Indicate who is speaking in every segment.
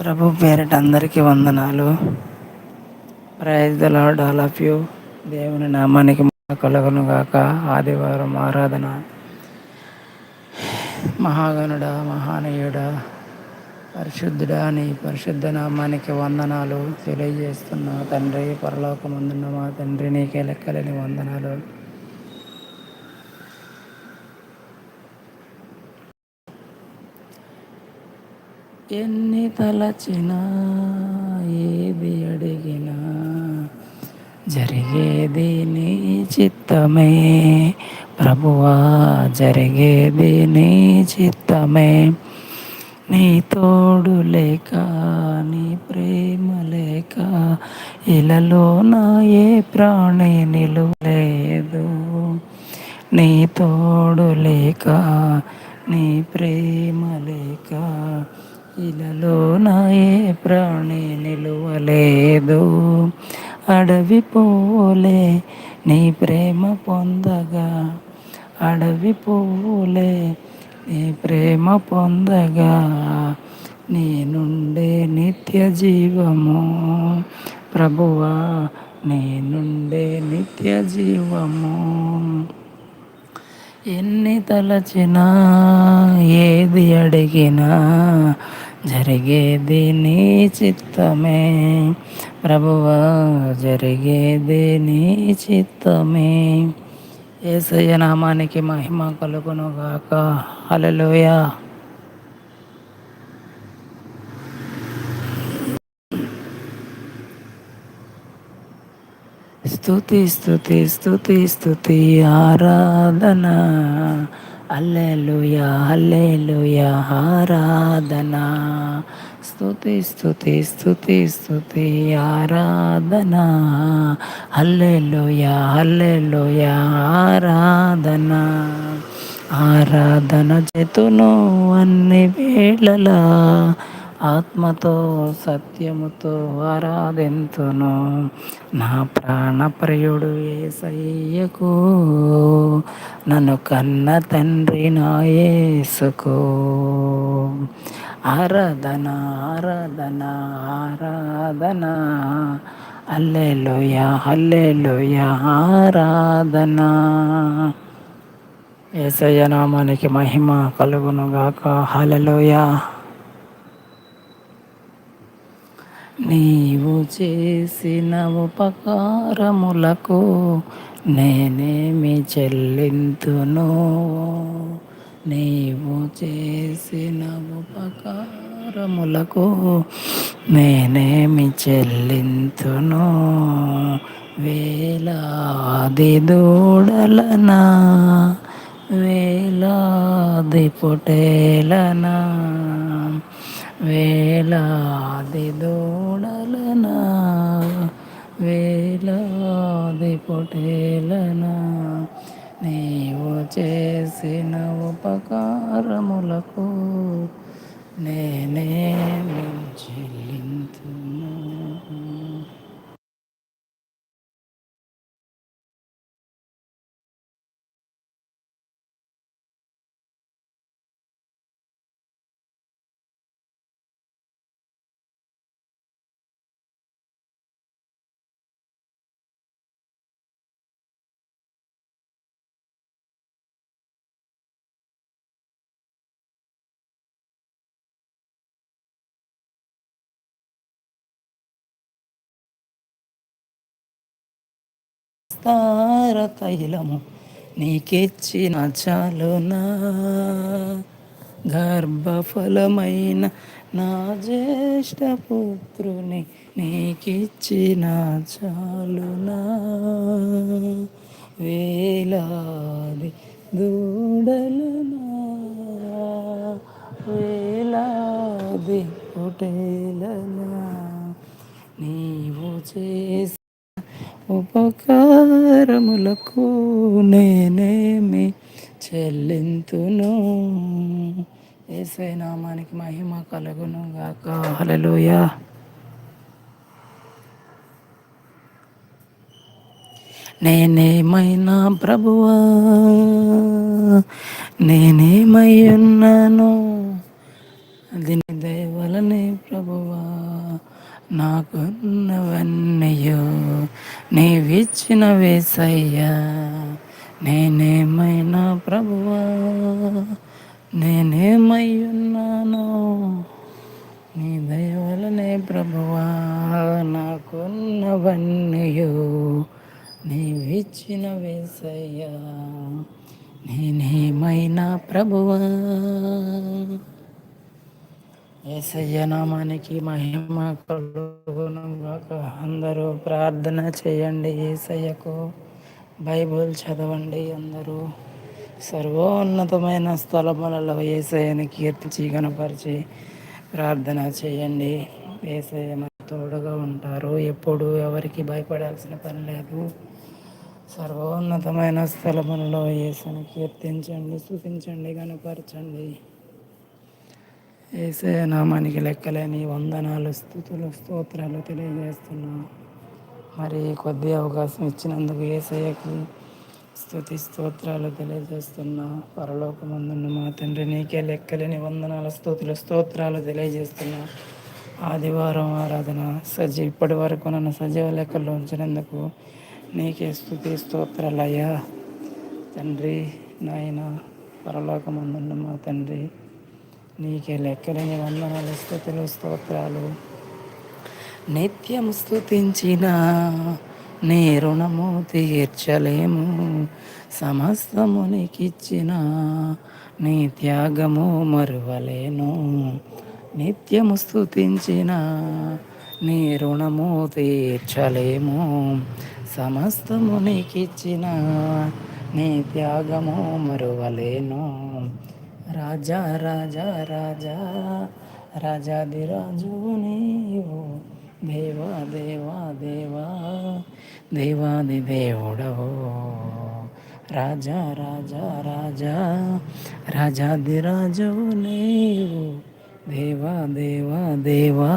Speaker 1: ప్రభు పేరిట అందరికీ వందనాలు. Praise the Lord all of you దేవుని నామానికి కలుగును గాక. ఆదివారం ఆరాధన. మహాగణుడ మహానీయుడ పరిశుద్ధుడ నీ పరిశుద్ధ నామానికి వందనాలు. తెలియజేస్తున్నా తండ్రి పరలోకమందున్న మా తండ్రి నీకే లెక్కలేని వందనాలు. ఎన్ని తలచినా ఏది అడిగినా జరిగేది నీ చిత్తమే. ప్రభువా జరిగేది నీ చిత్తమే. నీ తోడు లేక నీ ప్రేమ లేక ఇలలో నా ఏ ప్రాణి నిలువలేదు. నీ తోడు లేక నీ ప్రేమ లేక ఇలలో నా ఏ ప్రాణి నిలువలేదు? అడవి పోలే నీ ప్రేమ పొందగా. అడవి పోలే నీ ప్రేమ పొందగా. నీ నుండే నిత్య జీవము. ప్రభువా నీ నుండే నిత్య జీవము. ఎన్ని తలచినా ఏది అడిగినా జరిగేది నీ చిత్తమే. ప్రభువా జరిగేది నీ చిత్తమే. ఏసయ్య నామానికి మహిమ కలుగును గాక హలలోయ స్థుతి స్థుతి స్థుతి స్థుతి ఆరాధన. అల్లెలుయ అల్లెలుయ ఆరాధన స్తుతి స్థుతి స్తుతి స్థుతి ఆరాధన అల్లెలుయ అల్లెలుయ ఆరాధన ఆరాధన చేతును అన్ని వేళలా ఆత్మతో సత్యముతో ఆరాధింతును. నా ప్రాణప్రియుడు ఏసయ్యకు. నన్ను కన్న తండ్రి నాయేసుకో ఆరాధన ఆరాధన ఆరాధన. అల్లెలోయ అల్లెలోయ ఆరాధన. ఏసయ్య నామానికి మహిమ కలుగును గాక హలలోయ నీవు చేసిన ఉపకారములకు నేనేమి చెల్లింతును? నీవు చేసిన ఉపకారములకు నేనేమి చెల్లింతును? వేలాది దూడలనా? వేలాది పొటేలనా? వేలాది దూడలనా వేలాది పొటేలనా నీవు చేసిన ఉపకారములకు నేనే చెల్లింతున్నా విస్తార తైలము నీకిచ్చిన చాలునా. గర్భఫలమైన నా జ్యేష్ఠ పుత్రుని నీకిచ్చిన చాలునా. వేలాది దూడలునా వేలాది పుటేలనా నీవు చేసి ఉపకారములకు నేనేమి చెల్లింతును? ఏసై నామానికి మహిమ కలుగును గాక. హలలుయ నేనేమైనా ప్రభువా? నేనేమై ఉన్నాను? అది దైవ దయవలనే ప్రభువా. నాకున్నవన్నయో నీవిచ్చిన వేసయ్యా నేనేమైనా ప్రభువా నేనేమై ఉన్నాను నీ దయవలనే ప్రభువా నాకున్నవన్నయో నీవిచ్చిన వేసయ్యా నేనేమైనా ప్రభువా. ఏసయ్య నామానికి మహిమ కలుగునుగాక అందరూ ప్రార్థన చేయండి ఏసయ్యకు. బైబుల్ చదవండి అందరూ. సర్వోన్నతమైన స్థలములలో ఏసయ్యని కీర్తించి కనపరిచి ప్రార్థన చేయండి. ఏసయ్య తోడుగా ఉంటారు. ఎప్పుడు ఎవరికి భయపడాల్సిన పని లేదు. సర్వోన్నతమైన స్థలములలో ఏసుని కీర్తించండి స్థుతించండి కనపరచండి ఏసే నామానికి లెక్కలేని వందనాలు స్థుతులు స్తోత్రాలు తెలియజేస్తున్నా. మరి కొద్ది అవకాశం ఇచ్చినందుకు ఏసయ్యకి స్థుతి స్తోత్రాలు తెలియజేస్తున్నా. పరలోకమందున్న మా తండ్రి నీకే లెక్కలేని వందనాల స్థుతులు స్తోత్రాలు తెలియజేస్తున్నా. ఆదివారం ఆరాధన సజీ ఇప్పటి వరకు నన్ను సజీవ లెక్కల్లో ఉంచినందుకు నీకే స్థుతి స్తోత్రాలయ్యా. తండ్రి నాయన పరలోకమందున్న మా తండ్రి నీకే లెక్కలేని వందనాలు స్థుతులు స్తోత్రాలు. నిత్యం స్థుతించిన నీ రుణము తీర్చలేము. సమస్తము నీకిచ్చిన నీ త్యాగము మరువలేను. నిత్యము స్థుతించిన నీ రుణము తీర్చలేము. సమస్తము నీకిచ్చిన నీ త్యాగము మరువలేను. రాజా రాజా రాజా రాజాది రాజు నీవు దేవా దేవా దేవా దేవాది దేవుడవు రాజా రాజా రాజా రాజాది రాజు నీవు దేవా దేవా దేవా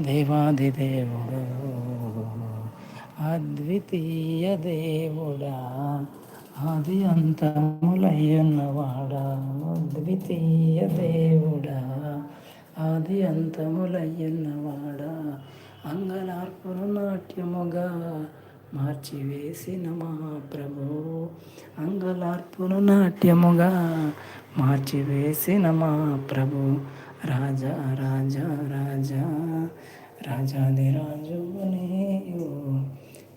Speaker 1: దేవాది దేవుడు అద్వితీయ దేవుడా ఆది అంతములయ్యున్నవాడా ద్వితీయ దేవుడా. ఆది అంతములయ్యున్నవాడా అంగలార్పును నాట్యముగా మార్చివేసిన మా ప్రభు అంగలార్పును నాట్యముగా మార్చివేసిన మా ప్రభు రాజా రాజా రాజా రాజాది రాజు నీవు.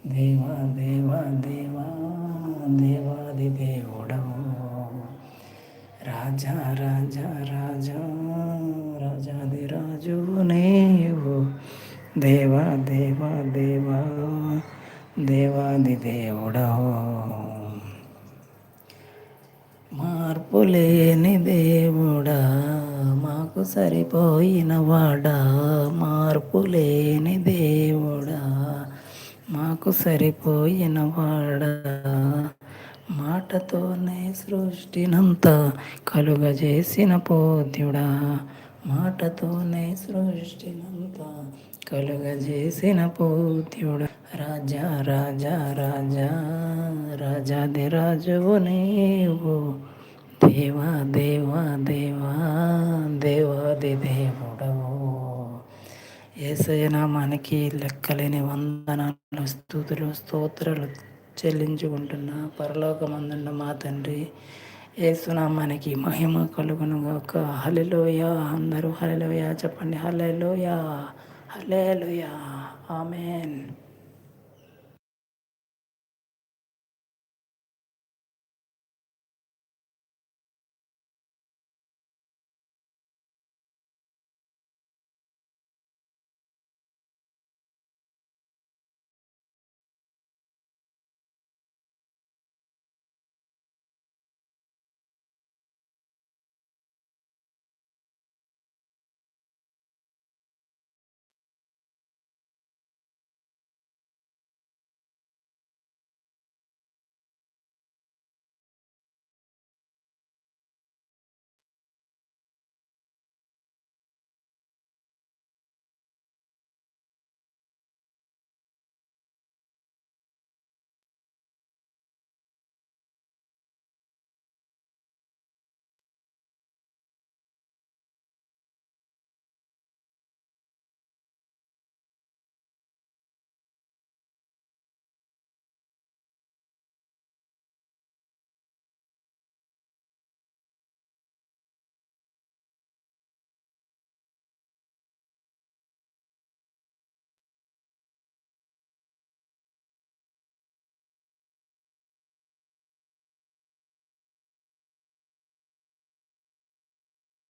Speaker 1: దేవా దేవా దేవా దేవాది దేవుడవు రాజా రాజా రాజా రాజాది రాజు నీవు. దేవా దేవా దేవా దేవాది దేవుడవు మార్పు లేని దేవుడా మాకు సరిపోయిన వాడా. మార్పు లేని దేవుడా. మాకు సరిపోయిన వాడా మాటతోనే సృష్టినంత కలుగజేసిన పోద్యుడా మాటతోనే సృష్టినంత కలుగజేసిన పోద్యుడా రాజా రాజా రాజా రాజాది రాజువు నీవు. దేవా దేవా దేవా దేవాది దేవుడవు. ఏసయనామానికి లెక్కలేని వందనాలు స్థుతులు స్తోత్రాలు చెల్లించుకుంటున్న. పరలోకమందున్న మా తండ్రి ఏసునామానికి మహిమ కలుగునుగాక. హలెలోయ అందరూ హలెలోయ చెప్పండి. Hallelujah hallelujah amen.